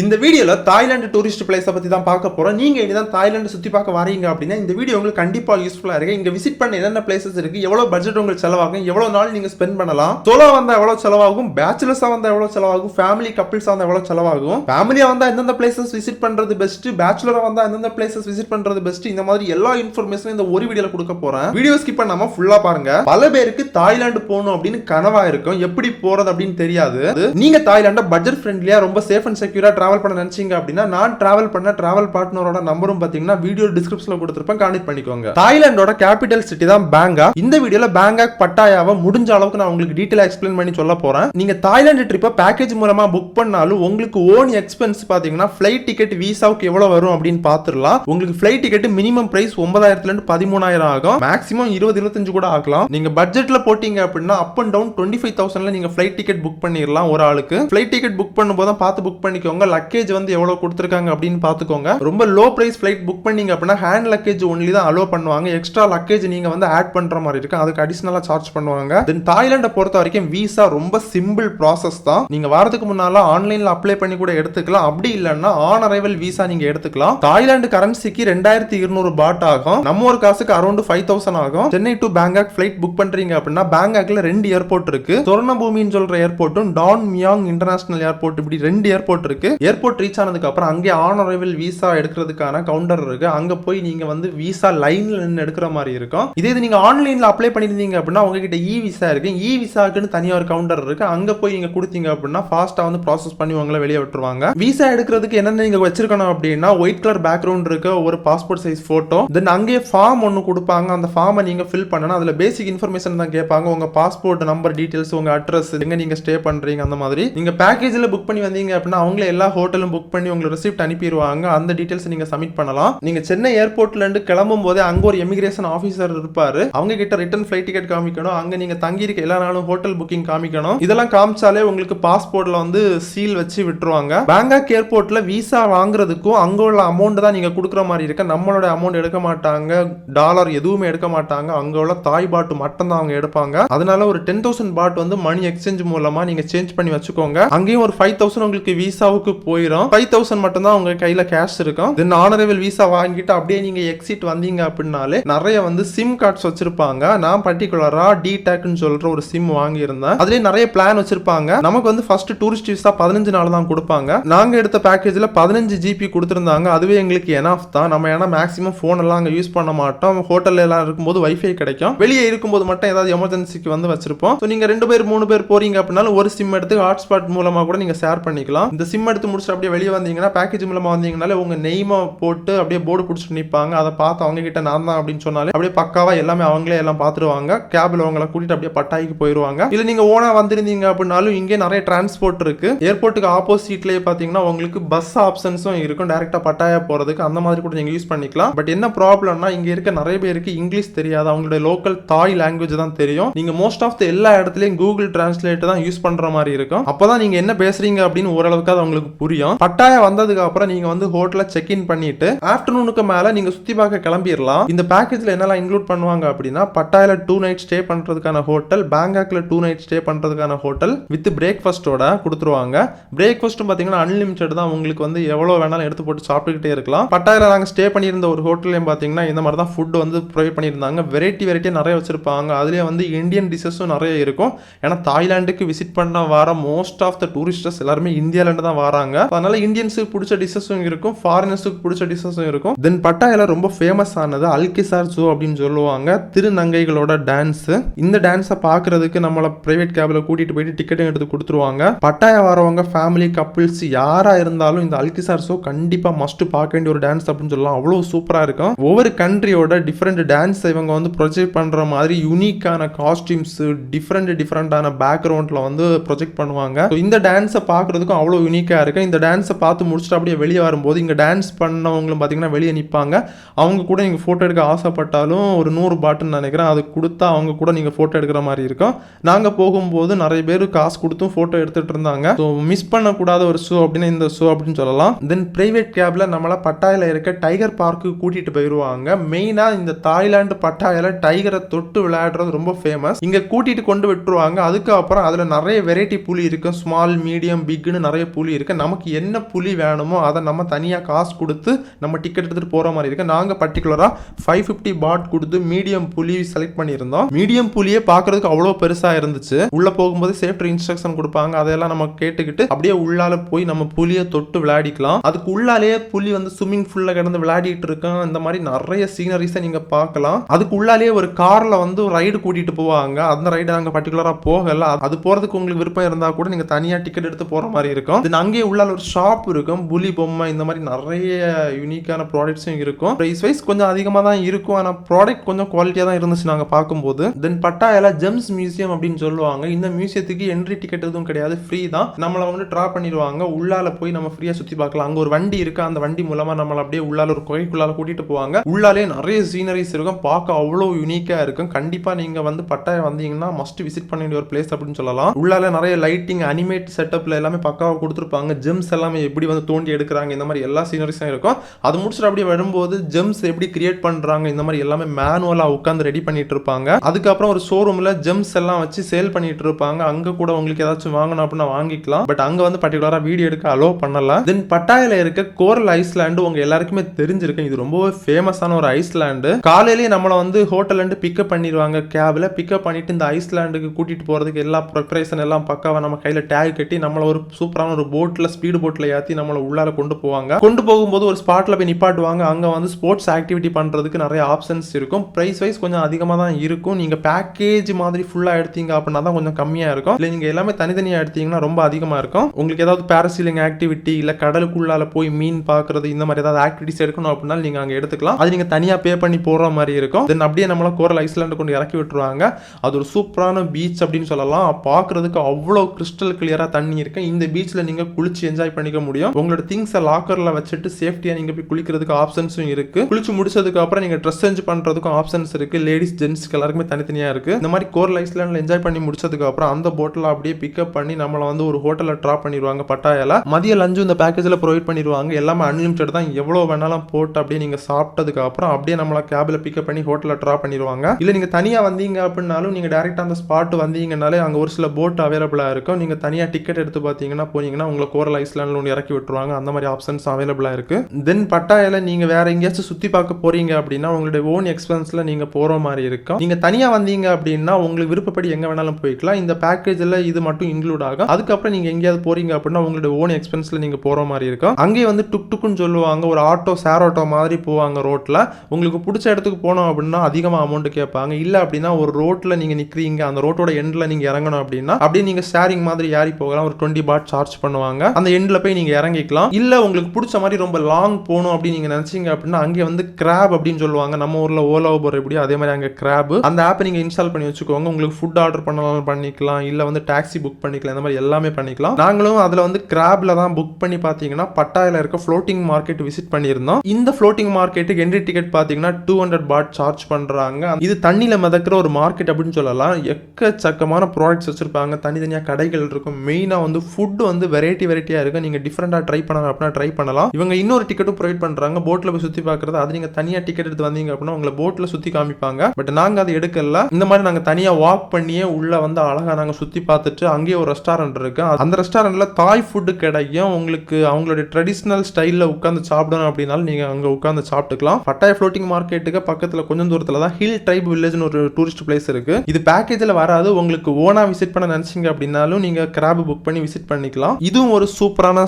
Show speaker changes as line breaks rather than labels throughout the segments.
இந்த வீடியோவில் Thailand tourist பிளேஸை பற்றி தான் பார்க்க போகிறோம் நீங்கள் இனி தான் தாய்லாந்து சுற்றி பார்க்க வரீங்க அப்படின்னா இந்த வீடியோ உங்களுக்கு கண்டிப்பாக யூஸ்ஃபுல்லாக இருக்கு. இங்கே விசிட் பண்ண என்னென்ன பிளேசஸ் இருக்குது எவ்வளோ பட்ஜெட் உங்களுக்கு செலவாகும் எவ்வளோ நாள் நீங்கள் ஸ்பெண்ட் பண்ணலாம் சோலோ வந்தால் எவ்வளோ செலவாகும் பேச்சுலர்ஸாக வந்தால் எவ்வளோ செலவாகும் ஃபேமிலி கப்பிள்ஸாக வந்தால் எவ்வளோ செலவாகும் ஃபேமிலியாக வந்தால் எந்தெந்த பிளேசஸ் விசிட் பண்றது பெஸ்ட் பேச்சுலராக வந்தால் எந்தெந்த பிளேசஸ் விசிட் பண்ணுறது பெஸ்ட் இந்த மாதிரி எல்லா இன்ஃபர்மேஷனும் இந்த ஒரு வீடியோவில் கொடுக்க போகிறேன் வீடியோ ஸ்கிப் பண்ணாமல் ஃபுல்லாக பாருங்க. பல பேருக்கு தாய்லாந்து போகணும் அப்படின்னு கனவாக இருக்கும். எப்படி போகிறது அப்படின்னு தெரியாது. நீங்கள் தாய்லாண்டை பட்ஜெட் ஃப்ரெண்ட்லியாக ரொம்ப சேஃப் அண்ட் செக்யூராக ட்ராவல் பண்ண நினைச்சீங்க அப்படின்னா நான் ட்ராவல் பண்ண ட்ராவல் பார்ட்னரோட நம்பரும் பார்த்தீங்கன்னா வீடியோ டிஸ்கிரிப்ஷனில் கொடுத்துருப்பேன். கான்டெக்ட் பண்ணிக்கோங்க. தாய்லாண்டோட கேபிட்டல் சிட்டி தான் பேங்காக். இந்த வீடியோவில் பேங்காக் பட்டாயாவை முடிஞ்ச அளவுக்கு நான் உங்களுக்கு டீட்டெயிலாக எக்ஸ்பிளைன் பண்ணி சொல்ல போகிறேன் நீங்கள் தாய்லாந்து ட்ரிப்பை பேக்கேஜ் மூலமாக புக் பண்ணாலும் உங்களுக்கு ஓன் எக்ஸ்பென்ஸ் பார்த்தீங்கன்னா ஃப்ளைட் டிக்கெட் விசாவுக்கு எவ்வளோ வரும் அப்படின்னு பார்த்துடலாம் உங்களுக்கு ஃப்ளைட் டிக்கெட் மினிமம் பிரைஸ் ஒன்பதாயிரத்துலேருந்து பதிமூணாயிரம் ஆகும். மேக்ஸிமம் இருபது இருபத்தஞ்சு கூட ஆகலாம். நீங்கள் பட்ஜெட்டில் போட்டிங்க அப்படின்னா up and down twenty five தௌசண்ட்ல நீங்கள் ஃப்ளைட் டிக்கெட் புக் பண்ணிடலாம் ஒரு ஆளுக்கு. ஃப்ளைட் டிக்கெட் புக் பண்ணும்போது தான் பார்த்து புக் பண்ணிக்கோங்க. லக்கேஜ் வந்து எவ்வளோ கொடுத்துருக்காங்க அப்படின்னு பார்த்துக்கோங்க. ரொம்ப லோ ப்ரைஸ் ஃப்ளைட் புக் பண்ணீங்க அப்படின்னா ஹேண்ட் லக்கேஜ் ஒன்லி தான் அலோ பண்ணுவாங்க. எக்ஸ்ட்ரா லக்கேஜ் நீங்கள் வந்து ஆட் பண்ணுற மாதிரி இருக்கும். அதுக்கு அடிஷ்னலாக சார்ஜ் பண்ணுவாங்க. தென் தாய்லாண்டை பொறுத்த வரைக்கும் விசா ரொம்ப சிம்பிள் ப்ராசஸ் தான். நீங்கள் வரதுக்கு முன்னால ஆன்லைனில் அப்ளை பண்ணி கூட எடுத்துக்கலாம். அப்படி இல்லைன்னா ஆன் அரைவல் விசா நீங்கள் எடுத்துக்கலாம். தாய்லாந்து கரன்சிக்கு ரெண்டாயிரத்தி இருநூறு பாட் ஆகும். நம்ம ஒரு காசுக்கு அரௌண்ட் ஃபைவ் தௌசண்ட் ஆகும். Chennai to Bangkok flight book பண்ணுறீங்க அப்படின்னா பேங்காக்ல ரெண்டு ஏர்போர்ட் இருக்கு. சொர்ணபூமின்னு சொல்ற ஏர்போர்ட்டும் டான் மியாங் இன்டர்நேஷனல் ஏர்போர்ட் இப்படி ரெண்டு ஏர்போர்ட் இருக்கு. ஏர்போர்ட் ரீச் ஆனதுக்கப்புறம் அங்கே ஆன் அரைவல் விசா எடுக்கிறதுக்கான கவுண்டர் இருக்குது அங்கே போய் நீங்கள் வந்து விசா லைனில் நின்று எடுக்கிற மாதிரி இருக்கும். இதே இது நீங்கள் ஆன்லைனில் அப்ளை பண்ணியிருந்தீங்க அப்படின்னா உங்ககிட்ட இ விசா இருக்குது இ விசாக்குன்னு தனியாக ஒரு கவுண்டர் இருக்குது அங்கே போய் நீங்கள் கொடுத்தீங்க அப்படின்னா ஃபாஸ்ட்டாக வந்து ப்ராசஸ் பண்ணி உங்களை வெளியே விட்டுருவாங்க. விசா எடுக்கிறதுக்கு என்னென்ன நீங்கள் வச்சிருக்கணும் அப்படின்னா ஒயிட் கலர் பேக்ரவுண்ட் இருக்க. ஒரு பாஸ்போர்ட் சைஸ் ஃபோட்டோ தென் அங்கேயே ஃபார்ம் ஒன்று கொடுப்பாங்க. அந்த ஃபார்மை நீங்கள் ஃபில் பண்ணணும். அதில் பேசிக் இன்ஃபர்மேஷன் தான் கேட்பாங்க. உங்கள் பாஸ்போர்ட் நம்பர் டீட்டெயில்ஸ் உங்கள் அட்ரஸ் எங்கே நீங்கள் ஸ்டே பண்ணுறீங்க அந்த மாதிரி. நீங்கள் பேக்கேஜில் புக் பண்ணி வந்தீங்க அப்படின்னா அவங்களே எல்லா ஹோட்டலும் புக் பண்ணி உங்களுக்கு ரிசிப்ட் அனுப்பிடுவாங்க அந்த டீட்டெயில்ஸ் நீங்க சப்மிட் பண்ணலாம். நீங்க சென்னை ஏர்போர்ட்ல இருந்து கிளம்பும் போதே அங்க ஒரு எமிகிரேஷன் ஆஃபீஸர் இருப்பாரு. அவங்க கிட்ட ரிட்டர்ன் ஃபிளைட் டிக்கெட் காமிக்கணும். அங்க நீங்க தங்கி இருக்க எல்லா நாளும் ஹோட்டல் புக்கிங் காமிக்கணும். இதெல்லாம் காமிச்சாலே உங்களுக்கு பாஸ்போர்ட்ல வந்து சீல் வச்சு விட்டுருவாங்க. பேங்காக் ஏர்போர்ட்ல விசா வாங்குறதுக்கும் அங்க உள்ள அமௌண்ட் தான் நீங்க கொடுக்குற மாதிரி இருக்க. நம்மளோட அமௌண்ட் எடுக்க மாட்டாங்க. டாலர் எதுவுமே எடுக்க மாட்டாங்க. அங்க உள்ள தாய் பாட்டு மட்டும் தான் அவங்க எடுப்பாங்க. அதனால ஒரு டென் தௌசண்ட் பாட் வந்து மணி எக்ஸ்சேஞ்ச் மூலமா நீங்க சேஞ்ச் பண்ணி வச்சுக்கோங்க. அங்கேயும் ஒரு ஃபைவ் தௌசண்ட் உங்களுக்கு விசாவுக்கு போயிடும் ஃபைவ் தௌசண்ட் மட்டும் தான் உங்க கையில கேஷ் இருக்கும். தென் ஆனரபிள் விசா வாங்கிட்டு அப்படியே நீங்க எக்ஸிட் வந்தீங்க அப்படின்னாலே நிறைய வந்து சிம் கார்ட்ஸ் வச்சிருப்பாங்க. நான் பர்டிகுலரா டி டேக்னு சொல்ற ஒரு சிம் வாங்கியிருந்தேன். அதுலயே நிறைய பிளான் வச்சிருப்பாங்க. நமக்கு வந்து ஃபர்ஸ்ட் டூரிஸ்ட் விசா பதினஞ்சு நாள் தான் கொடுப்பாங்க. நாங்க எடுத்த பேக்கேஜ்ல பதினஞ்சு ஜிபி கொடுத்துருந்தாங்க. அதுவே எங்களுக்கு எனாஃப் தான். நம்ம ஏன்னா மேக்ஸிமம் ஃபோன் எல்லாம் அங்கே யூஸ் பண்ண மாட்டோம். ஹோட்டல்ல எல்லாம் இருக்கும்போது வைஃபை கிடைக்கும். வெளியே இருக்கும்போது மட்டும் ஏதாவது எமர்ஜென்சிக்கு வந்து வச்சிருப்போம். ஸோ நீங்க ரெண்டு பேர் மூணு பேர் போறீங்க அப்படின்னாலும் ஒரு சிம் எடுத்து ஹாட்ஸ்பாட் மூலமா கூட நீங்க ஷேர் பண்ணிக்கலாம். இந்த சிம் எடுத்து முடிச்சுட்டு அப்படியே வெளியே வந்தீங்கன்னா பேக்கேஜ் மூலமாக வந்தீங்கனாலே உங்கள் நெய்மை போட்டு அப்படியே போர்டு பிடிச்சிட்டு நிற்பாங்க அதை பார்த்து அவங்க கிட்ட நான் தான் அப்படின்னு சொன்னாலே அப்படியே பக்காவாக எல்லாமே அவங்களே எல்லாம் பார்த்துருவாங்க. கேபில் அவங்கள கூட்டிகிட்டு அப்படியே பட்டாய்க்கு போயிடுவாங்க இல்லை நீங்கள் ஓனாக வந்திருந்தீங்க அப்படின்னாலும் இங்கே நிறைய டிரான்ஸ்போர்ட் இருக்குது ஏர்போர்ட்டுக்கு ஆப்போசிட்லேயே பார்த்தீங்கன்னா உங்களுக்கு பஸ் ஆப்ஷன்ஸும் இருக்கும். டேரெக்டாக பட்டாயா போறதுக்கு அந்த மாதிரி கூட நீங்கள் யூஸ் பண்ணிக்கலாம். பட் என்ன ப்ராப்ளம்னா இங்கே இருக்க நிறைய பேருக்கு இங்கிலீஷ் தெரியாது. அவங்களுடைய லோக்கல் தாய் லாங்குவேஜ் தான் தெரியும். நீங்கள் மோஸ்ட் ஆஃப் த எல்லா இடத்துலையும் கூகுள் டிரான்ஸ்லேட் தான் யூஸ் பண்ணுற மாதிரி இருக்கும். அப்போ தான் நீங்கள் என்ன பேசுறீங்க அப்படின்னு ஓரளவுக்கு அது உங்களுக்கு புரியும். பட்டாயா வந்ததுக்கு அப்புறம் நீங்க வந்து ஹோட்டல செக் இன் பண்ணிட்டு ஆஃப்டர்நூனுக்கு மேல நீங்க சுத்தி பார்க்க கிளம்பிடலாம் இந்த பேக்கேஜ்ல என்னெல்லாம் இன்க்ளூட் பண்ணுவாங்க அப்படின்னா பட்டாயில டூ நைட் ஸ்டே பண்றதுக்கான ஹோட்டல் பேங்காக்ல டூ நைட் ஸ்டே பண்றதுக்கான ஹோட்டல் வித் பிரேக்ஃபாஸ்டோட கொடுத்துருவாங்க. பிரேக்ஃபாஸ்ட்டும் பாத்தீங்கன்னா அன்லிமிட்டட் தான். உங்களுக்கு வந்து எவ்வளவு வேணாலும் எடுத்து போட்டு சாப்பிட்டுக்கிட்டே இருக்கலாம். பட்டாயில நாங்க ஸ்டே பண்ணியிருந்த ஒரு ஹோட்டல்லையும் பாத்தீங்கன்னா இந்த மாதிரி தான் ஃபுட் வந்து ப்ரொவைட் பண்ணியிருந்தாங்க. வெரைட்டி வெரைட்டியாக நிறைய வச்சிருப்பாங்க. அதுலேயே வந்து இந்தியன் டிஷ்ஷஸும் நிறைய இருக்கும். ஏன்னா தாய்லாந்துக்கு விசிட் பண்ண வர மோஸ்ட் ஆஃப் த டூரிஸ்டர்ஸ் எல்லாருமே இந்தியாவிலேருந்து தான் வராங்க. அதனால இந்தியன்ஸுக்கு பிடிச்ச டிஷஸும் இருக்கும் ஃபாரினர்ஸுக்கு பிடிச்ச டிஷஸும் இருக்கும். தென் பட்டாயில ரொம்ப ஃபேமஸ் ஆனது அல்கிசார் ஜூ அப்படின்னு சொல்லுவாங்க. திருநங்கைகளோட டான்ஸ் இந்த டான்ஸை பார்க்கறதுக்கு நம்மள பிரைவேட் கேப்ல கூட்டிட்டு போயிட்டு டிக்கெட்டும் எடுத்து கொடுத்துருவாங்க. பட்டாயா வரவங்க ஃபேமிலி கப்பிள்ஸ் யாரா இருந்தாலும் இந்த அல்கிசார் ஷோ கண்டிப்பா மஸ்ட் பார்க்க வேண்டிய ஒரு டான்ஸ் அப்படின்னு சொல்லலாம். அவ்வளோ சூப்பரா இருக்கும். ஒவ்வொரு கண்ட்ரியோட டிஃப்ரெண்ட் டான்ஸ் இவங்க வந்து ப்ரொஜெக்ட் பண்ற மாதிரி யூனிக்கான காஸ்டியூம்ஸ் டிஃப்ரெண்ட் டிஃப்ரெண்டான பேக்ரவுண்ட்ல வந்து ப்ரொஜெக்ட் பண்ணுவாங்க. இந்த டான்ஸை பார்க்கறதுக்கும் அவ்வளோ யூனிக்கா இருக்கு. இந்த டான்ஸை பார்த்து முடிச்சுட்டு அப்படியே வெளியே வரும்போது இங்கே டான்ஸ் பண்ணவங்களும் பார்த்தீங்கன்னா வெளியே நிற்பாங்க அவங்க கூட நீங்கள் ஃபோட்டோ எடுக்க ஆசைப்பட்டாலும் ஒரு நூறு பாட்டுன்னு நினைக்கிறேன். அது கொடுத்தா அவங்க கூட நீங்கள் ஃபோட்டோ எடுக்கிற மாதிரி இருக்கும். நாங்கள் போகும்போது நிறைய பேர் காசு கொடுத்தும் ஃபோட்டோ எடுத்துட்டு இருந்தாங்க. ஸோ மிஸ் பண்ணக்கூடாத ஒரு ஷோ அப்படின்னு இந்த ஷோ அப்படின்னு சொல்லலாம். தென் பிரைவேட் கேப்ல நம்மள பட்டாயில இருக்க டைகர் பார்க்கு கூட்டிட்டு போயிடுவாங்க மெயினாக இந்த தாய்லாந்து பட்டாயில டைகரை தொட்டு விளையாடுறது ரொம்ப ஃபேமஸ் இங்க கூட்டிட்டு கொண்டு விட்டுருவாங்க. அதுக்கப்புறம் அதுல நிறைய வெரைட்டி புலி இருக்கு. ஸ்மால் மீடியம் பிக்னு நிறைய புலி இருக்கு. நமக்கு என்ன புலி வேணுமோ அதை நம்ம தனியாக காசு கொடுத்து நம்ம டிக்கெட் எடுத்துகிட்டு போகிற மாதிரி இருக்கு. நாங்கள் பர்டிகுலராக ஃபைவ் ஃபிஃப்டி பாட் கொடுத்து மீடியம் புலி செலக்ட் பண்ணியிருந்தோம். மீடியம் புலியே பார்க்கறதுக்கு அவ்வளோ பெருசாக இருந்துச்சு. உள்ளே போகும்போது சேஃப்டி இன்ஸ்ட்ரக்ஷன் கொடுப்பாங்க. அதெல்லாம் நம்ம கேட்டுக்கிட்டு அப்படியே உள்ளால போய் நம்ம புலியை தொட்டு விளையாடிக்கலாம். அதுக்கு உள்ளாலேயே புலி வந்து ஸ்விம்மிங் ஃபுல்ல கிடந்து விளையாடிட்டு இருக்கோம் இந்த மாதிரி நிறைய சீனரிஸை நீங்கள் பார்க்கலாம். அதுக்கு உள்ளாலேயே ஒரு காரில் வந்து ஒரு ரைடு கூட்டிட்டு போவாங்க. அந்த ரைடு நாங்கள் பர்டிகுலராக போகல. அது போகிறதுக்கு உங்களுக்கு விருப்பம் இருந்தால் கூட நீங்கள் தனியாக டிக்கெட் எடுத்து போகிற மாதிரி இருக்கும். தென் அங்கேயே உள்ளால ஒரு ஷாப் இருக்கும். புலி பொம்மை இந்த மாதிரி நிறைய யூனிக்கான ப்ராடக்ட்ஸும் இருக்கும். ப்ரைஸ் வைஸ் கொஞ்சம் அதிகமாக தான் இருக்கும். ஆனால் ப்ராடக்ட் கொஞ்சம் குவாலிட்டியாக தான் இருந்துச்சு நாங்கள் பார்க்கும்போது. தென் பட்டாயால ஜெம்ஸ் மியூசியம் அப்படின்னு சொல்லுவாங்க. இந்த மியூசியத்துக்கு என்ட்ரி டிக்கெட் எதுவும் கிடையாது. ஃப்ரீ தான். நம்மளை வந்து ட்ரா பண்ணிடுவாங்க. உள்ளால போய் நம்ம ஃப்ரீயாக சுற்றி பார்க்கலாம். அங்கே ஒரு வண்டி இருக்குது அந்த வண்டி மூலமாக நம்மளை அப்படியே உள்ளால ஒரு குகைக்குள்ளால கூட்டிட்டு போவாங்க. உள்ளாலே நிறைய சீனரிஸ் இருக்கும். பார்க்க அவ்வளோ யூனிக்காக இருக்கும். கண்டிப்பாக நீங்கள் வந்து பட்டாயம் வந்தீங்கன்னா மஸ்ட் விசிட் பண்ண வேண்டிய ஒரு பிளேஸ் அப்படின்னு சொல்லலாம். உள்ளால நிறைய லைட்டிங் அனிமேட் செட்டப்ல எல்லாமே பக்காவாக கொடுத்துருப்பாங்க. ஜெம்ஸ் எல்லாமே எப்படி வந்து தோண்டி எடுக்கிறாங்க இந்த மாதிரி எல்லா சீனரிஸும் இருக்கும். அது முடிச்சுட்டு அப்படியே வரும்போது ஜெம்ஸ் எப்படி கிரியேட் பண்ணுறாங்க இந்த மாதிரி எல்லாமே மேனுவலாக உட்காந்து ரெடி பண்ணிட்டு இருப்பாங்க. அதுக்கப்புறம் ஒரு ஷோரூமில் ஜெம்ஸ் எல்லாம் வச்சு சேல் பண்ணிட்டு இருப்பாங்க. அங்கே கூட உங்களுக்கு ஏதாச்சும் வாங்கணும் அப்படின்னா வாங்கிக்கலாம். பட் அங்கே வந்து பர்டிகுலராக வீடியோ எடுக்க அலோ பண்ணலாம் தென் பட்டாயில இருக்க கோரல் ஐஸ்லாண்டு உங்க எல்லாருக்குமே தெரிஞ்சிருக்கு இது ரொம்பவே ஃபேமஸான ஒரு ஐஸ்லாண்டு காலையிலேயே நம்மளை வந்து ஹோட்டல்லேருந்து பிக்கப் பண்ணிடுவாங்க. கேபில் பிக்கப் பண்ணிட்டு இந்த ஐஸ்லாண்டுக்கு கூட்டிட்டு போறதுக்கு எல்லா ப்ரிப்பரேஷன் எல்லாம் பக்காவாக நம்ம கையில் டேக் கட்டி நம்மளை ஒரு சூப்பரான ஒரு போட்டில் ஸ்பீடு போட்டில் ஏற்றி நம்மளை உள்ளால கொண்டு போவாங்க. கொண்டு போகும்போது ஒரு ஸ்பாட்டில் போய் நிப்பாட்டுவாங்க. அங்கே வந்து ஸ்போர்ட்ஸ் ஆக்டிவிட்டி பண்ணுறதுக்கு நிறைய ஆப்ஷன்ஸ் இருக்கும். ப்ரைஸ் வைஸ் கொஞ்சம் அதிகமாக தான் இருக்கும். நீங்கள் பேக்கேஜ் மாதிரி ஃபுல்லாக எடுத்தீங்க அப்படின்னா தான் கொஞ்சம் கம்மியாக இருக்கும். இல்லை நீங்கள் எல்லாமே தனித்தனியாக எடுத்தீங்கன்னா ரொம்ப அதிகமாக இருக்கும். உங்களுக்கு ஏதாவது பேரசீலிங் ஆக்டிவிட்டி இல்லை கடலுக்குள்ளால போய் மீன் பார்க்கறது இந்த மாதிரி ஏதாவது ஆக்டிவிட்டிஸ் எடுக்கணும் அப்படின்னா நீங்கள் அங்கே எடுத்துக்கலாம். அது நீங்கள் தனியாக பே பண்ணி போகிற மாதிரி இருக்கும். தென் அப்படியே நம்மள கோரல் ஐஸ்லாண்டு கொண்டு இறக்கி விட்டுருவாங்க. அது ஒரு சூப்பரான பீச் அப்படின்னு சொல்லலாம். பார்க்கறதுக்கு அவ்வளோ கிறிஸ்டல் கிளியராக தண்ணி இருக்கு. இந்த பீச்சில் நீங்கள் குளிச்சு என்ஜாய் பண்ணிக்க முடியும். உங்களோட திங்ஸை லாக்கர்ல வச்சுட்டு சேஃப்டியா நீங்க போய் குளிக்கிறதுக்கு ஆப்ஷன்ஸும் இருக்கு. குளிச்சு முடிச்சதுக்கு அப்புறம் நீங்க ட்ரெஸ் சேஞ்ச் பண்றதுக்கும் ஆப்ஷன்ஸ் இருக்கு. லேடிஸ் ஜென்ஸ்க்கு எல்லாருக்குமே தனித்தனியா இருக்கு. இந்த மாதிரி கோர் ஐஸ்லாண்ட்ல என்ஜாய் பண்ணி முடிச்சதுக்கு அப்புறம் அந்த போட்டில் அப்படியே பிக்கப் பண்ணி நம்மளை வந்து ஒரு ஹோட்டலில் ட்ராப் பண்ணிடுவாங்க பட்டாயால. மதிய லஞ்சும் இந்த பேக்கேஜில் ப்ரொவைட் பண்ணிடுவாங்க எல்லாமே அன்லிமிட்டட் தான். எவ்வளோ வேணாலும் போட்டு அப்படியே நீங்க சாப்பிட்டதுக்கு அப்புறம் அப்படியே நம்மளை கேபில் பிக்கப் பண்ணி ஹோட்டலில் ட்ராப் பண்ணிடுவாங்க இல்லை நீங்க தனியா வந்தீங்க அப்படின்னாலும் நீங்க டேரெக்டாக அந்த ஸ்பாட் வந்தீங்கனாலே அங்கே ஒரு சில போட் அவைலபிளாக இருக்கும். நீங்க தனியா டிக்கெட் எடுத்து பார்த்தீங்கன்னா போனீங்கன்னா உங்களை கோரல் ஐஸ்லாண்டில் ஒன்று இறக்கி விட்டுருவாங்க. அந்த மாதிரி ஆப்ஷன்ஸ் அவைலபிளாக இருக்குது தென் பட்டாயில் நீங்கள் வேறு எங்கேயாச்சும் சுற்றி பார்க்க போகிறீங்க அப்படின்னா உங்களுடைய ஓன் எக்ஸ்பென்ஸில் நீங்கள் போகிற மாதிரி இருக்கும். நீங்கள் தனியாக வந்தீங்க அப்படின்னா உங்களுக்கு விருப்பப்படி எங்கே வேணாலும் போய்க்கலாம். இந்த பேக்கேஜில் இது மட்டும் இன்க்ளூட் ஆகும். அதுக்கப்புறம் நீங்கள் எங்கேயாவது போகிறீங்க அப்படின்னா உங்களுடைய ஓன் எக்ஸ்பென்ஸில் நீங்கள் போகிற மாதிரி இருக்கும். அங்கேயே வந்து டுக் டுக்குன்னு சொல்லுவாங்க. ஒரு ஆட்டோ சேர் ஆட்டோ மாதிரி போவாங்க ரோட்டில் உங்களுக்கு பிடிச்ச இடத்துக்கு போனோம் அப்படின்னா அதிகமாக அமௌண்ட் கேட்பாங்க. இல்லை அப்படின்னா ஒரு ரோட்டில் நீங்கள் நிற்கிறீங்க அந்த ரோட்டோட எண்டில் நீங்கள் இறங்கணும் அப்படின்னா அப்படியே நீங்கள் ஷேரிங் மாதிரி ஏறி போகலாம். ஒரு டுவெண்ட்டி பாட் சார்ஜ் பண்ணுவாங்க. அந்த எண்டில் போய் நீங்கள் இறங்கிக்கலாம். இல்லை உங்களுக்கு பிடிச்ச மாதிரி ரொம்ப லாங் போகணும் அப்படின்னு நீங்கள் நினச்சிங்க அப்படின்னா அங்கே வந்து கிராப் அப்படின்னு சொல்லுவாங்க. நம்ம ஊரில் ஓலா ஊபர் எப்படியோ அதே மாதிரி அங்கே கிராப் அந்த ஆப்பை நீங்கள் இன்ஸ்டால் பண்ணி வச்சுக்கோங்க. உங்களுக்கு ஃபுட் ஆர்டர் பண்ணலாம் பண்ணிக்கலாம். இல்லை வந்து டாக்ஸி புக் பண்ணிக்கலாம். இந்த மாதிரி எல்லாமே பண்ணிக்கலாம். நாங்களும் அதில் வந்து கிராப்ல தான் புக் பண்ணி பார்த்தீங்கன்னா பட்டாயில இருக்க ஃப்ளோட்டிங் மார்க்கெட் விசிட் பண்ணியிருந்தோம். இந்த ஃப்ளோட்டிங் மார்க்கெட்டுக்கு என்ட்ரி டிக்கெட் பார்த்தீங்கன்னா டூ ஹண்ட்ரட் பாட் சார்ஜ் பண்ணுறாங்க இது தண்ணியில் மிதக்கிற ஒரு மார்க்கெட் அப்படின்னு சொல்லலாம். எக்கச்சக்கமான ப்ராடக்ட்ஸ் வச்சிருப்பாங்க. தனித்தனியாக கடைகள் இருக்கும். மெயினாக வந்து ஃபுட் வந்து வெரைட்டி வெரைட்டியாக இருக்கும். நீங்க டிஃப்ரெண்ட்டாக ட்ரை பண்ணணும் அப்படின்னா ட்ரை பண்ணலாம். இவங்க இன்னொரு டிக்கெட்டும் ப்ரொவைட் பண்றாங்க. போட்டில் போய் சுத்தி பார்க்குறது. அது நீங்க தனியா டிக்கெட் எடுத்து வந்தீங்க அப்படின்னா உங்களை போட்டில் சுத்தி காமிப்பாங்க. பட் நாங்க அதை எடுக்கல. இந்த மாதிரி நாங்க தனியா வாக் பண்ணியே உள்ள வந்து அழகா நாங்க சுத்தி பார்த்துட்டு அங்கேயே ஒரு ரெஸ்டாரண்ட் இருக்கு. அந்த ரெஸ்டாரண்ட்ல தாய் ஃபுட்டு கிடைக்கும். உங்களுக்கு அவங்களுடைய ட்ரெடிஷ்னல் ஸ்டைலில் உட்காந்து சாப்பிடணும் அப்படின்னாலும் நீங்கள் அங்க உட்காந்து சாப்பிட்டுக்கலாம். பட்டாய ஃப்ளோட்டிங் மார்க்கெட்டுக்கு பக்கத்தில் கொஞ்சம் தூரத்துல தான் ஹில் ட்ரைப் வில்லேஜ்னு ஒரு டூரிஸ்ட் பிளேஸ் இருக்கு. இது பேக்கேஜில் வராது. உங்களுக்கு ஓனாக விசிட் பண்ண நினைச்சீங்க அப்படின்னாலும் நீங்க கிராப் புக் பண்ணி விசிட் பண்ணிக்கலாம். இதுவும் ஒரு சூப்பரான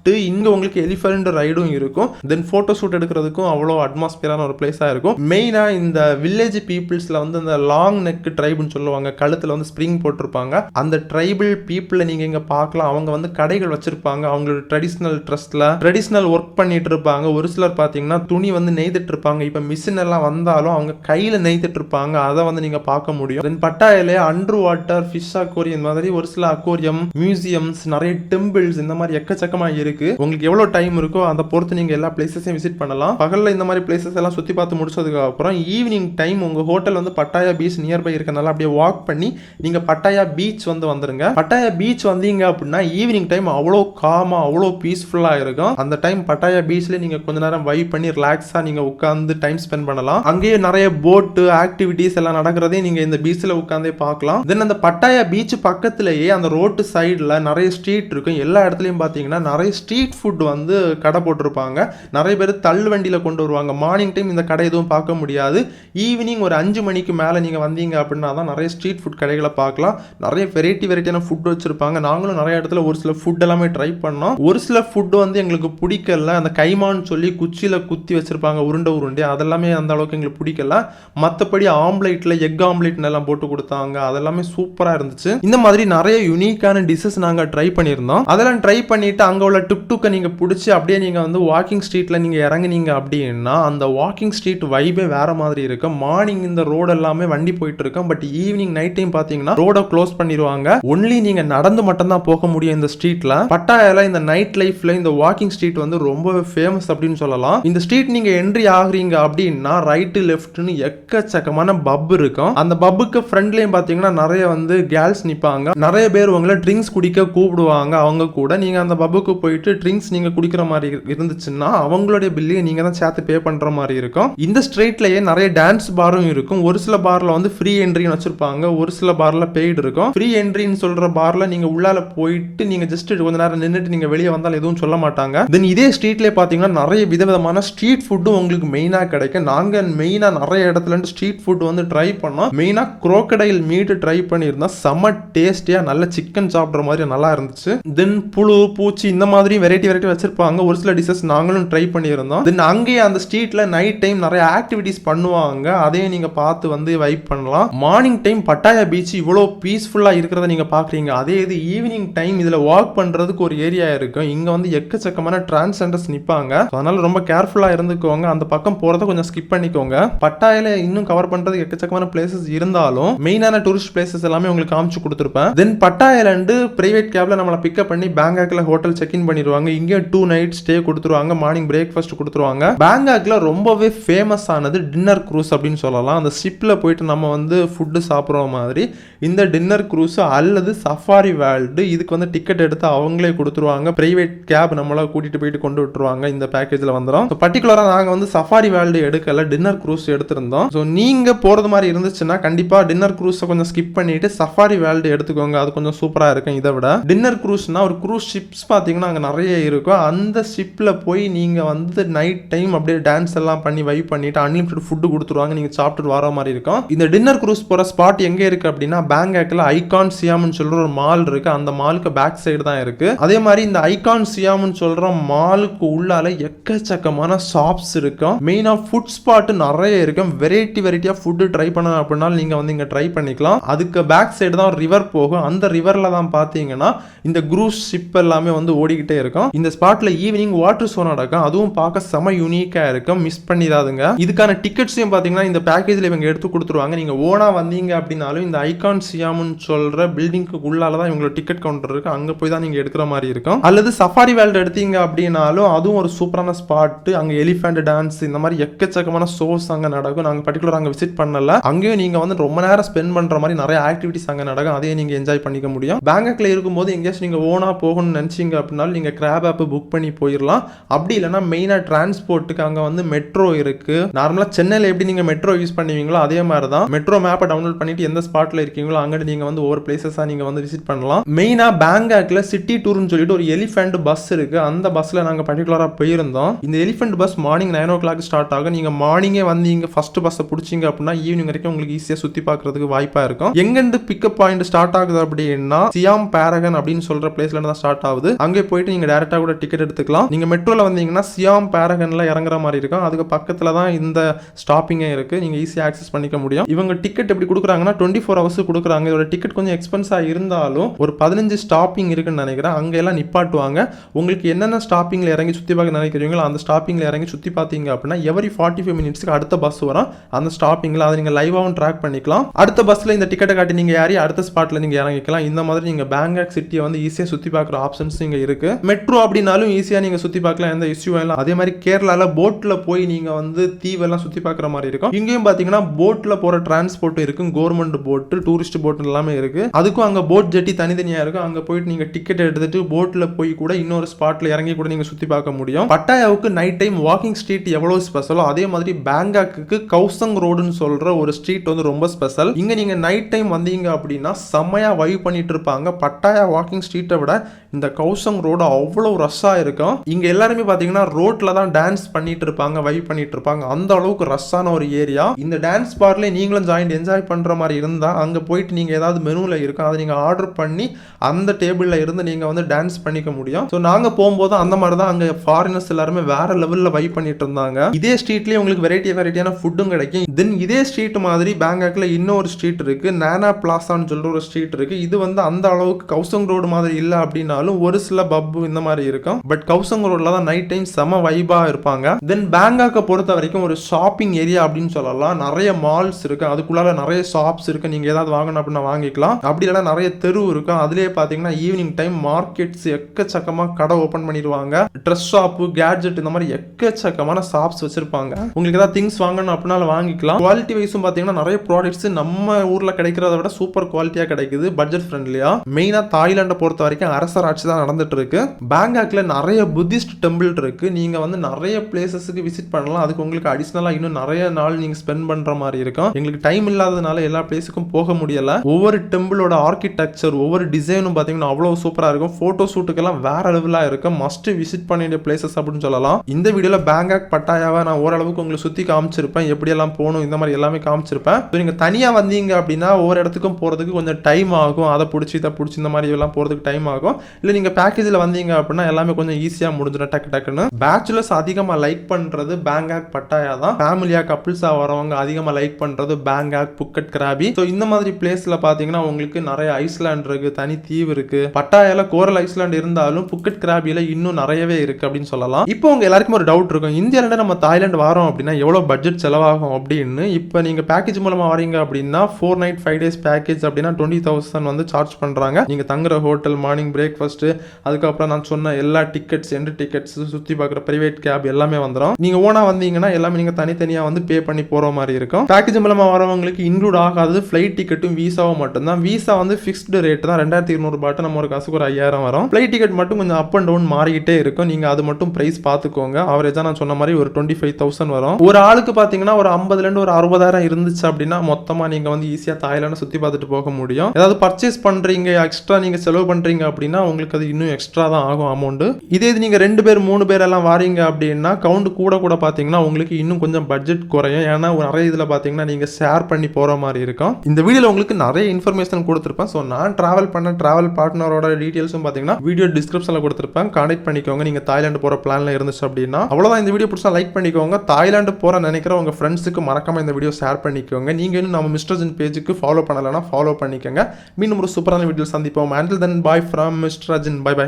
ஸ்பாட் இங்கே உங்களுக்கு எலிஃபென்ட் ரைடும் இருக்கும். தென் ஃபோட்டோ ஷூட் எடுக்கிறதுக்கும் அவ்வளோ அட்மாஸ்பியரான ஒரு பிளேஸாக இருக்கும். மெயினா இந்த வில்லேஜ் பீப்புள்ஸ்ல வந்து அந்த லாங் நெக் ட்ரைப்னு சொல்லுவாங்க. கழுத்தில் வந்து ஸ்ப்ரிங் போட்டிருப்பாங்க. அந்த ட்ரைபிள் பீப்புளை நீங்கள் இங்கே பார்க்கலாம். அவங்க வந்து கடைகள் வச்சிருப்பாங்க. அவங்களோட ட்ரெடிஷ்னல் ட்ரெஸ்ல ட்ரெடிஷ்னல் ஒர்க் பண்ணிட்டு இருப்பாங்க ஒரு சிலர் பார்த்தீங்கன்னா துணி வந்து நெய்துட்டு இருப்பாங்க இப்போ மிஷின் எல்லாம் வந்தாலும் அவங்க கையில் நெய்துட்டு இருப்பாங்க அதை வந்து நீங்க பார்க்க முடியும். தென் பட்டாயிலே அண்டர் வாட்டர் ஃபிஷ் அக்வாரியம் மாதிரி ஒரு சில அக்வாரியம் மியூசியம்ஸ் நிறைய டெம்பிள்ஸ் இந்த மாதிரி எக்கச்சக்கமாக இருக்கு. உங்களுக்கு எவ்வளவு டைம் இருக்கோ அதை பொறுத்து நீங்க எல்லா பிளேசஸையும் விசிட் பண்ணலாம். பகல்ல இந்த மாதிரி பிளேசஸ் எல்லாம் சுத்தி பார்த்து முடிச்சதுக்கு அப்புறம் ஈவினிங் டைம் உங்க ஹோட்டல் வந்து பட்டாயா பீச் நியர்பை இருக்கனால அப்படியே வாக் பண்ணி நீங்க பட்டாயா பீச் வந்து வந்துருங்க. பட்டாயா பீச் வந்தீங்க அப்படின்னா ஈவினிங் டைம் அவ்வளோ காமா அவ்வளோ பீஸ்ஃபுல்லா இருக்கும். அந்த டைம் பட்டாயா பீச்ல நீங்க கொஞ்ச நேரம் வைப் பண்ணி ரிலாக்ஸா நீங்க உட்காந்து டைம் ஸ்பெண்ட் பண்ணலாம். அங்கேயே நிறைய போட்டு ஆக்டிவிட்டிஸ் எல்லாம் நடக்கிறதே நீங்க இந்த பீச்ல உட்காந்தே பார்க்கலாம். தென் அந்த பட்டாயா பீச் பக்கத்திலேயே அந்த ரோட்டு சைடுல நிறைய ஸ்ட்ரீட் இருக்கும். எல்லா எல்லா இடத்துலையும் பார்த்தீங்கன்னா நிறைய ஸ்ட்ரீட் ஃபுட் வந்து கடை போட்டிருப்பாங்க. நிறைய பேர் தள்ளு வண்டியில் கொண்டு வருவாங்க. மார்னிங் டைம் இந்த கடை எதுவும் பார்க்க முடியாது. ஈவினிங் ஒரு அஞ்சு மணிக்கு மேலே நீங்கள் வந்தீங்க அப்படின்னா தான் நிறைய ஸ்ட்ரீட் ஃபுட் கடைகளை பார்க்கலாம். நிறைய வெரைட்டி வெரைட்டியான ஃபுட் வச்சுருப்பாங்க. நாங்களும் நிறைய இடத்துல ஒரு சில ஃபுட் எல்லாமே ட்ரை பண்ணோம். ஒரு சில ஃபுட் வந்து எங்களுக்கு பிடிக்கல. அந்த கைமான்னு சொல்லி குச்சியில் குத்தி வச்சுருப்பாங்க. உருண்டை உருண்டை. அதெல்லாமே அந்த அளவுக்கு எங்களுக்கு பிடிக்கல. மற்றபடி ஆம்லேட்டில் எக் ஆம்லேட் எல்லாம் போட்டு கொடுத்தாங்க. அதெல்லாமே சூப்பராக இருந்துச்சு. இந்த மாதிரி நிறைய யூனிக்கான டிஷ்ஷஸ் நாங்கள் ட்ரை பண்ணியிருந்தோம். அதெல்லாம் ட்ரை பண்ணிட்டு அங்கே உள்ள டுக் டுக்கை நீங்கள் பிடிச்சி அப்படியே நீங்கள் வந்து வாக்கிங் ஸ்ட்ரீட்டில் நீங்கள் இறங்குனீங்க அப்படின்னா அந்த வாக்கிங் ஸ்ட்ரீட் வைபே வேற மாதிரி இருக்கும் மார்னிங் இந்த ரோடு எல்லாமே வண்டி போயிட்டு இருக்கும் பட் ஈவினிங் நைட் டைம் பார்த்தீங்கன்னா ரோட க்ளோஸ் பண்ணிடுவாங்க. ஒன்லி நீங்கள் நடந்து மட்டும்தான் போக முடியும் இந்த ஸ்ட்ரீட்டில் பட்டாயில் இந்த நைட் லைஃப்ல இந்த வாக்கிங் ஸ்ட்ரீட் வந்து ரொம்பவே ஃபேமஸ் அப்படின்னு சொல்லலாம். இந்த ஸ்ட்ரீட் நீங்கள் என்ட்ரி ஆகுறீங்க அப்படின்னா ரைட்டு லெஃப்ட்னு எக்கச்சக்கமான பப் இருக்கும். அந்த பப்புக்கு ஃப்ரண்ட்லேயும் பார்த்தீங்கன்னா நிறைய வந்து கேர்ள்ஸ் நிற்பாங்க நிறைய பேர் உங்களை ட்ரிங்க்ஸ் குடிக்க கூப்பிடுவாங்க. அவங்க கூட நீங்கள் அந்த பப்புக்கு போயிட்டு ட்ரிங்க்ஸ் நீங்கள் குடிக்கிற மாதிரி இருந்துச்சுன்னா அவங்களுடைய பில்லையும் நீங்கள் தான் சேர்த்து பே பண்ணுற மாதிரி இருக்கும். இந்த ஸ்ட்ரீட்லயே நிறைய டான்ஸ் பாரும் இருக்கும். ஒரு சில பார்ல வந்து ஃப்ரீ என்ட்ரின்னு வச்சிருப்பாங்க. ஒரு சில பார்ல பெய்டு இருக்கும். ஃப்ரீ என்ட்ரின்னு சொல்ற பார்ல நீங்க உள்ளால போயிட்டு நீங்க ஜஸ்ட் கொஞ்ச நேரம் நின்றுட்டு நீங்க வெளியே வந்தாலும் எதுவும் சொல்ல மாட்டாங்க. தென் இதே ஸ்ட்ரீட்லேயே பார்த்தீங்கன்னா நிறைய விதவிதமான ஸ்ட்ரீட் ஃபுட்டும் உங்களுக்கு மெயினாக கிடைக்கும். நாங்கள் மெயினாக நிறைய இடத்துல இருந்து ஸ்ட்ரீட் ஃபுட் வந்து ட்ரை பண்ணோம். மெயினாக குரோக்கடைல் மீட் ட்ரை பண்ணியிருந்தோம் செம்ம டேஸ்டியாக நல்ல சிக்கன் சாப்பிட்ற மாதிரி நல்லா இருந்துச்சு. தென் புழு பூச்சி இந்த மாதிரி வெரைட்டி வெரைட்டி வச்சிருப்பாங்க. ஒரு சில டிஷஸ் நாங்களும் ட்ரை பண்ணியிருந்தோம். தென் அங்கேயே அந்த ஸ்ட்ரீட்ல நைட் டைம் நிறைய ஆக்டிவிட்டிஸ் பண்ணுவாங்க. அதையும் நீங்க பார்த்து வந்து வைப் பண்ணலாம். மார்னிங் டைம் பட்டாயா பீச் இவ்வளோ பீஸ்ஃபுல்லா இருக்கிறத நீங்க பாக்குறீங்க அதே இது ஈவினிங் டைம் இதுல வாக் பண்றதுக்கு ஒரு ஏரியா இருக்கும். இங்க வந்து எக்கச்சக்கமான டிரான்ஸெண்டர்ஸ் நிப்பாங்க. அதனால ரொம்ப கேர்ஃபுல்லா இருந்துக்கோங்க. அந்த பக்கம் போறத கொஞ்சம் ஸ்கிப் பண்ணிக்கோங்க. பட்டாயில இன்னும் கவர் பண்றது எக்கச்சக்கமான பிளேசஸ் இருந்தாலும் மெயினான டூரிஸ்ட் பிளேசஸ் எல்லாமே உங்களுக்கு காமிச்சு கொடுத்துருப்பேன். தென் பட்டாயிலேருந்து பிரைவேட் கேப்ல நம்மளை பிக்கப் பண்ணி பேங்காக்ல ஹோட்டல் செக் இன் பண்ணிடுவாங்க இங்கேயும் டூ நைட் ஸ்டே கொடுத்துருவாங்க. மார்னிங் பிரேக்ஃபாஸ்ட் கொடுத்துருவாங்க. பேங்காக்ல ரொம்பவே ஃபேமஸ் ஆனது டின்னர் க்ரூஸ் அப்படின்னு சொல்லலாம். அந்த ஷிப்பில் போயிட்டு நம்ம வந்து ஃபுட்டு சாப்பிட்ற மாதிரி இந்த டின்னர் க்ரூஸ் அல்லது சஃபாரி வேர்ல்டு இதுக்கு வந்து டிக்கெட் எடுத்து அவங்களே கொடுத்துருவாங்க. பிரைவேட் கேப் நம்மளால் கூட்டிட்டு போயிட்டு கொண்டு விட்டுருவாங்க. இந்த பேக்கேஜில் வந்துடும் ஸோ பர்டிகுலராக நாங்கள் வந்து சஃபாரி வேர்ல்டு எடுக்கல. டின்னர் க்ரூஸ் எடுத்திருந்தோம். ஸோ நீங்கள் போகிறது மாதிரி இருந்துச்சுன்னா கண்டிப்பாக டின்னர் க்ரூஸை கொஞ்சம் ஸ்கிப் பண்ணிட்டு சஃபாரி வேர்ல்டு எடுத்துக்கோங்க. அது கொஞ்சம் சூப்பராக இருக்கும் இதை விட. டின்னர் க்ரூஸ்னா ஒரு க்ரூஸ் ஷிப்ஸ் பார்த்தீங்கன்னா அங்கே நிறைய இருக்கும். அந்த ஷிப்பில் போய் நீங்கள் வந்து நைட் டைம் அப்படியே டான்ஸ் எல்லாம் பண்ணி வைப் பண்ணிட்டு அன்லிமிட்டட் ஃபுட்டு கொடுத்துருவாங்க. நீங்கள் சாப்பிட்டுட்டு வர மாதிரி இருக்கும். இந்த டின்னர் க்ரூஸ் போகிற ஸ்பாட் எங்கே இருக்குது அப்படின்னா பேங்காக்கில் ஐகான் சியாம்னு சொல்கிற ஒரு மால் இருக்குது அந்த மாலுக்கு பேக் சைடு தான் இருக்குது அதே மாதிரி இந்த ஐகான் சியாம்னு சொல்கிற மாலுக்கு உள்ளால எக்கச்சக்கமான ஷாப்ஸ் இருக்கும். மெயினாக ஃபுட் ஸ்பாட்டு நிறைய இருக்கும். வெரைட்டி வெரைட்டியாக ஃபுட்டு ட்ரை பண்ணணும் அப்படின்னாலும் நீங்கள் வந்து இங்கே ட்ரை பண்ணிக்கலாம். அதுக்கு பேக் சைடு தான் ரிவர் போகும். அந்த ரிவரில் தான் பார்த்தீங்கன்னா இந்த குரூஸ் ஷிப் எல்லாமே வந்து ஓடிக்கிட்டே இருக்கும். இந்த ஸ்பாட்ல ஈவினிங் வாட்டர் ஷோ நடக்கும். அதுவும் பார்க்க செம யூனிக்காக இருக்கும். மிஸ் பண்ணிடாதுங்க. இதுக்கான டிக்கெட்ஸையும் பார்த்தீங்கன்னா இந்த பேக்கேஜில் இவங்க எடுத்து கொடுத்துருவாங்க. நீங்கள் ஓனாக வந்தீங்க அப்படின்னாலும் இந்த ஐகான் சியாம்னு சொல்கிற பில்டிங்க்கு உள்ளால தான் இவங்களோட டிக்கெட் கவுண்டர் இருக்கு. அங்கே போய் தான் நீங்கள் எடுக்கிற மாதிரி இருக்கும். அல்லது சஃபாரி வேல்டு எடுத்தீங்க அப்படின்னாலும் அதுவும் ஒரு சூப்பரான ஸ்பாட்டு அங்கே எலிஃபென்ட் டான்ஸ் இந்த மாதிரி எக்கச்சக்கமான ஷோஸ் அங்கே நடக்கும். நாங்கள் பர்டிகுலர் அங்கே விசிட் பண்ணல. அங்கேயும் நீங்கள் வந்து ரொம்ப நேரம் ஸ்பெண்ட் பண்ணுற மாதிரி நிறைய ஆக்டிவிட்டிஸ் அங்கே நடக்கும். அதையும் நீங்கள் என்ஜாய் பண்ணிக்க முடியும். பேங்காக்ல இருக்கும்போது எங்கேயாச்சும் நீங்கள் ஓனாக போகணும்னு நினச்சிங்க அப்படின்னாலும் நீங்கள் கிராப் ஆப் புக் பண்ணி போயிடலாம் அப்படி இல்லைன்னா மெயினாக டிரான்ஸ்போர்ட்டுக்கு அங்கே வந்து மெட்ரோ இருக்கு. நார்மலாக சென்னையில் எப்படி நீங்கள் மெட்ரோ யூஸ் பண்ணுவீங்களோ அதே மாதிரி தான் மெட்ரோ மேப்பை டவுன்லோட் பண்ணிட்டு எந்த ஸ்பாட்டில் இருக்கீங்களோ அங்கே நீங்கள் வந்து ஒவ்வொரு பிளேசஸாக நீங்கள் வந்து விசிட் பண்ணலாம். மெயினாக பேங்காக்கில் சிட்டி டூர்னு சொல்லிட்டு ஒரு எலிஃபெண்ட் பஸ் இருக்கு. அந்த பஸ்ஸில் நாங்கள் பர்டிகுலராக போயிருந்தோம். இந்த elephant bus morning nine o'clock start ஆகும் நீங்கள் மார்னிங்கே வந்தீங்க ஃபர்ஸ்ட் பஸ்ஸை பிடிச்சிங்க அப்படின்னா ஈவினிங் வரைக்கும் உங்களுக்கு ஈஸியாக சுற்றி பார்க்கறதுக்கு வாய்ப்பாக இருக்கும். எங்கேருந்து பிக்கப் பாயிண்ட் ஸ்டார்ட் ஆகுது அப்படின்னா சியாம் பேரகன் அப்படின்னு சொல்ற பிளேஸ்ல தான் ஸ்டார்ட் ஆகுது. அங்கே போயிட்டு நீங்க டேரக்டா கூட டிக்கெட் எடுத்துக்கலாம். நீங்க மெட்ரோல வந்தீங்கன்னா சியாம் பேரகன்ல இறங்குற மாதிரி இருக்கும். அதுக்கு பக்கத்துல தான் இந்த ஸ்டாப்பிங்கே இருக்கு. நீங்க ஈஸியாக ஆக்சஸ் பண்ணிக்க முடியும். இவங்க டிக்கெட் எப்படி கொடுக்குறாங்கன்னா டுவெண்ட்டி ஃபோர் ஹவர்ஸ் கொடுக்குறாங்க. இதோட டிக்கெட் கொஞ்சம் எக்ஸ்பென்ஸாக இருந்தாலும் ஒரு பதினஞ்சு ஸ்டாப்பிங் இருக்குன்னு நினைக்கிறேன். அங்க எல்லாம் நிப்பாட்டுவாங்க. உங்களுக்கு என்னென்ன ஸ்டாப்பிங்ல இறங்கி சுற்றி பார்க்க நினைக்கிறீங்களோ அந்த ஸ்டாப்பிங்ல இறங்கி சுற்றி பார்த்தீங்க அப்படின்னா எவரி ஃபார்ட்டி ஃபைவ் மினிட்ஸ்க்கு அடுத்த பஸ் வரும். அந்த ஸ்டாப்பிங்ல அதை நீங்க லைவாகவும் ட்ராக் பண்ணிக்கலாம். அடுத்த பஸ்ல இந்த டிக்கெட்டை காட்டி நீங்க யாரையும் அடுத்த ஸ்பாட்ல நீங்க இறங்கிக்கலாம். இந்த மாதிரி நீங்க பேங்காக் சிட்டியை வந்து ஈஸியாக சுற்றி பார்க்குற ஆப்ஷன்ஸ் இங்கே இருக்கு. மெட்ரோ அப்படின்னாலும் ஈஸியாக நீங்கள் சுற்றி பார்க்கலாம் எந்த இஷ்யூ இல்லை. அதே மாதிரி கேரளாவில் போட்டில் போய் நீங்கள் வந்து தீவெல்லாம் சுற்றி பார்க்குற மாதிரி இருக்கும். இங்கேயும் பார்த்தீங்கன்னா போட்டில் போகிற டிரான்ஸ்போர்ட் இருக்கும். கவர்மெண்ட் போட்டு டூரிஸ்ட் போட் எல்லாமே இருக்கு. அதுக்கும் அங்கே போட் ஜெட்டி தனித்தனியாக இருக்கும். அங்கே போயிட்டு நீங்கள் டிக்கெட் எடுத்துட்டு போட்டில் போய் கூட இன்னொரு ஸ்பாட்டில் இறங்கி கூட நீங்கள் சுற்றி பார்க்க முடியும். பட்டாயாவுக்கு நைட் டைம் வாக்கிங் ஸ்ட்ரீட் எவ்வளோ ஸ்பெஷலோ அதே மாதிரி பேங்காக்கு கௌசங் ரோடுன்னு சொல்கிற ஒரு ஸ்ட்ரீட் வந்து ரொம்ப ஸ்பெஷல் இங்கே நீங்கள் நைட் டைம் வந்தீங்க அப்படின்னா செம்மையாக வைவ் பண்ணிட்டு இருப்பாங்க. பட்டாயா வாக்கிங் ஸ்ட்ரீட்டை விட இந்த கௌசங் ரோடு அவ்வளோ ரஷ்ஷாக இருக்கும். இங்கே எல்லாருமே பார்த்தீங்கன்னா ரோட்டில் தான் டான்ஸ் பண்ணிட்டு இருப்பாங்க வைப் பண்ணிட்டு இருப்பாங்க. அந்த அளவுக்கு ரஷ்ஷான ஒரு ஏரியா இந்த டான்ஸ் பார்ல நீங்களும் ஜாயின் என்ஜாய் பண்ணுற மாதிரி இருந்தால் அங்கே போயிட்டு நீங்கள் ஏதாவது மெனுவில் இருக்கும். அதை நீங்கள் ஆர்டர் பண்ணி அந்த டேபிளில் இருந்து நீங்கள் வந்து டான்ஸ் பண்ணிக்க முடியும். ஸோ நாங்கள் போகும்போது அந்த மாதிரி தான் அங்கே ஃபாரினர்ஸ் எல்லாருமே வேற லெவலில் வைப் பண்ணிட்டு இருந்தாங்க. இதே ஸ்ட்ரீட்லேயே உங்களுக்கு வெரைட்டி வெரைட்டியான ஃபுட்டும் கிடைக்கும். தென் இதே ஸ்ட்ரீட் மாதிரி பேங்காக்ல இன்னொரு ஸ்ட்ரீட் இருக்கு. நானா பிளாசான்னு சொல்ற ஒரு ஸ்ட்ரீட் இருக்கு. இது வந்து அந்த அளவுக்கு கௌசங் ரோடு மாதிரி இல்லை அப்படின்னாலும் ஒரு சில பப்பு இந்த மாதிரி இருக்கும். பட் கௌசங் ரோட்ல தான் நைட் டைம் செம வைபா இருப்பாங்க. தென் பேங்காக்கை பொறுத்த வரைக்கும் ஒரு ஷாப்பிங் ஏரியா அப்படின்னு சொல்லலாம். நிறைய மால்ஸ் இருக்கு. அதுக்குள்ளால நிறைய ஷாப்ஸ் இருக்கு. நீங்க ஏதாவது வாங்கணும் அப்படின்னா வாங்கிக்கலாம். அப்படி இல்லைன்னா நிறைய தெரு இருக்கும். அதுலயே பாத்தீங்கன்னா ஈவினிங் டைம் மார்க்கெட்ஸ் எக்கச்சக்கமா கடை ஓபன் பண்ணிடுவாங்க. ட்ரெஸ் ஷாப்பு கேட்ஜெட் இந்த மாதிரி எக்கச்சக்கமான ஷாப்ஸ் வச்சிருப்பாங்க. உங்களுக்கு ஏதாவது திங்ஸ் வாங்கணும் அப்படின்னாலும் வாங்கிக்கலாம். குவாலிட்டி வைஸும் பாத்தீங்கன்னா நிறைய ப்ராடக்ட்ஸ் நம்ம ஊர்ல கிடைக்கிறத விட சூப்பர் குவாலிட்டியா கிடைக்குது. பட்ஜெட் ஃப்ரெண்ட்லியா மெயினா தாய்லாண்டை பொறுத்த வரைக்கும் அரசர் ஆட்சி தான் நடந்துட்டு இருக்கு. பேங்காக்ல நிறைய புத்திஸ்ட் டெம்பிள் இருக்கு. நீங்க வந்து நிறைய பிளேசஸுக்கு விசிட் பண்ணலாம். அதுக்கு உங்களுக்கு அடிஷ்னலாக இன்னும் நிறைய நாள் நீங்கள் ஸ்பெண்ட் பண்ற மாதிரி இருக்கும். எங்களுக்கு டைம் இல்லாததுனால எல்லா பிளேஸுக்கும் போக முடியல. ஒவ்வொரு டெம்பிளோட ஆர்கிடெக்சர் ஒவ்வொரு டிசைனும் பார்த்தீங்கன்னா அவ்வளவு சூப்பராக இருக்கும். ஃபோட்டோ ஷூட்டுக்கெல்லாம் வேற லெவலாக இருக்கும் மஸ்ட் விசிட் பண்ண வேண்டிய பிளேசஸ் அப்படின்னு சொல்லலாம். இந்த வீடியோவில் பேங்காக் பட்டாயாவை நான் ஓரளவுக்கு உங்களுக்கு சுற்றி காமிச்சிருப்பேன். எப்படியெல்லாம் போகணும் இந்த மாதிரி எல்லாமே காமிச்சிருப்பேன். So, நீங்க தனியாக வந்தீங்க அப்படின்னா ஒவ்வொரு இடத்துக்கும் போறதுக்கு கொஞ்சம் டைம் ஆகும். அதை பிடிச்சி இதை பிடிச்சி இந்த மாதிரி எல்லாம் போறதுக்கு டைம் ஆகும். இல்லை நீங்க பேக்கேஜ்ல வந்தீங்க அப்படின்னா எல்லாமே கொஞ்சம் ஈஸியா முடிஞ்சிடும். டக்கு டக்குன்னு. பேச்சுலர்ஸ் அதிகமா லைக் பண்றது பேங்காக் பட்டாயா தான். ஃபேமிலியா கப்பிள்ஸா வரவங்க அதிகமா லைக் பண்றது பேங்காக் புக்கட் கிராபி. ஸோ இந்த மாதிரி பிளேஸ்ல பாத்தீங்கன்னா உங்களுக்கு நிறைய ஐஸ்லாண்ட் இருக்கு தனி தீவு இருக்கு. பட்டாயால கோரல் ஐஸ்லாண்ட் இருந்தாலும் புக்கட் கிராபியில இன்னும் நிறையவே இருக்கு அப்படின்னு சொல்லலாம். இப்போ உங்க எல்லாருக்கும் ஒரு டவுட் இருக்கும். இந்தியால நம்ம தாய்லாந்து வரோம் அப்படின்னா எவ்வளவு பட்ஜெட் செலவாகும் அப்படின்னு. இப்போ நீங்க பேக்கேஜ் மூலமா வரீங்க அப்படின்னா four night five days package அப்படின்னா டுவெண்ட்டி தௌசண்ட் வந்து சார்ஜ் பண்றாங்க. நீங்க தங்குற ஹோட்டல் மார்னிங் பிரேக்ஃபாஸ்ட் அதுக்கப்புறம் நான் சொன்ன எல்லா டிக்கெட்ஸ் எண்டு டிக்கெட்ஸ் சுற்றி பார்க்குற பிரைவேட் கேப் எல்லாமே வந்துடும் நீங்க ஓனாக வந்தீங்கன்னா எல்லாமே நீங்க தனித்தனியாக வந்து பே பண்ணி போற மாதிரி இருக்கும். பேக்கேஜ் மூலமாக வரவங்களுக்கு இன்க்ளூட் ஆகாதது ஃப்ளைட் டிக்கெட்டும் விசாவும் மட்டும்தான். விசா வந்து ஃபிக்ஸ்டு ரேட் தான். ரெண்டாயிரத்தி இருநூறு பாட்டு நம்ம ஒரு காசுக்கு ஒரு ஐயாயிரம் வரும். ஃப்ளைட் டிக்கெட் மட்டும் கொஞ்சம் அப் அண்ட் டவுன் மாறிக்கிட்டே இருக்கும். நீங்கள் அது மட்டும் ப்ரைஸ் பார்த்துக்கோங்க. அவரேஜா நான் சொன்ன மாதிரி ஒரு டுவெண்ட்டி ஃபைவ் தௌசண்ட் வரும். ஒரு ஆளுக்கு பார்த்தீங்கன்னா ஒரு ஐம்பதுலேருந்து ஒரு அறுபதாயிரம் இருந்துச்சு அப்படின்னா மொத்தமாக நீங்கள் வந்து ஈஸியாக தாய்லாண்டு சுற்றி பார்த்துட்டு போக முடியும். ஏதாவது பர்ச்சேஸ் பண்றீங்க எக்ஸ்ட்ரா நீங்க செலவு பண்ணுறீங்க அப்படின்னா உங்களுக்கு அது இன்னும் எக்ஸ்ட்ரா தான் ஆகும் அமௌண்ட்டு இதே இது நீங்கள் ரெண்டு பேர் மூணு பேர் எல்லாம் வாரீங்க அப்படின்னா கவுண்ட் கூட கூட பார்த்தீங்கன்னா உங்களுக்கு இன்னும் கொஞ்சம் பட்ஜெட் குறையும். ஏன்னா நிறைய இதில் பார்த்தீங்கன்னா நீங்கள் ஷேர் பண்ணி போகிற மாதிரி இருக்கும். இந்த வீடியோவில் உங்களுக்கு நிறைய இன்ஃபர்மேஷன் கொடுத்துருப்பேன். ஸோ நான் ட்ராவல் பண்ண ட்ராவல் பார்ட்னரோட டீட்டெயில்ஸும் பார்த்தீங்கன்னா வீடியோ டிஸ்கிரிப்ஷனில் கொடுத்துருப்பேன். கான்டெக்ட் பண்ணிக்கோங்க. நீங்கள் தாய்லாந்து போகிற பிளானில் இருந்துச்சு அப்படின்னா அவ்வளோதான் இந்த வீடியோ பிடிச்சா லைக் பண்ணிக்கோங்க. தாய்லாந்து போகிற நினைக்கிற உங்கள் ஃப்ரெண்ட்ஸுக்கு மறக்காமல் இந்த வீடியோ ஷேர் பண்ணிக்கோங்க. நீங்கள் இன்னும் நம்ம மிஸ்டர் ஜின் பேஜுக்கு ஃபாலோ பண்ணலைன்னா ஃபாலோ பண்ணிக்கோங்க. மீண்டும் ஒரு சூப்பரான வீடியோ சந்திப்போம். Until then bye from mister Ajin bye bye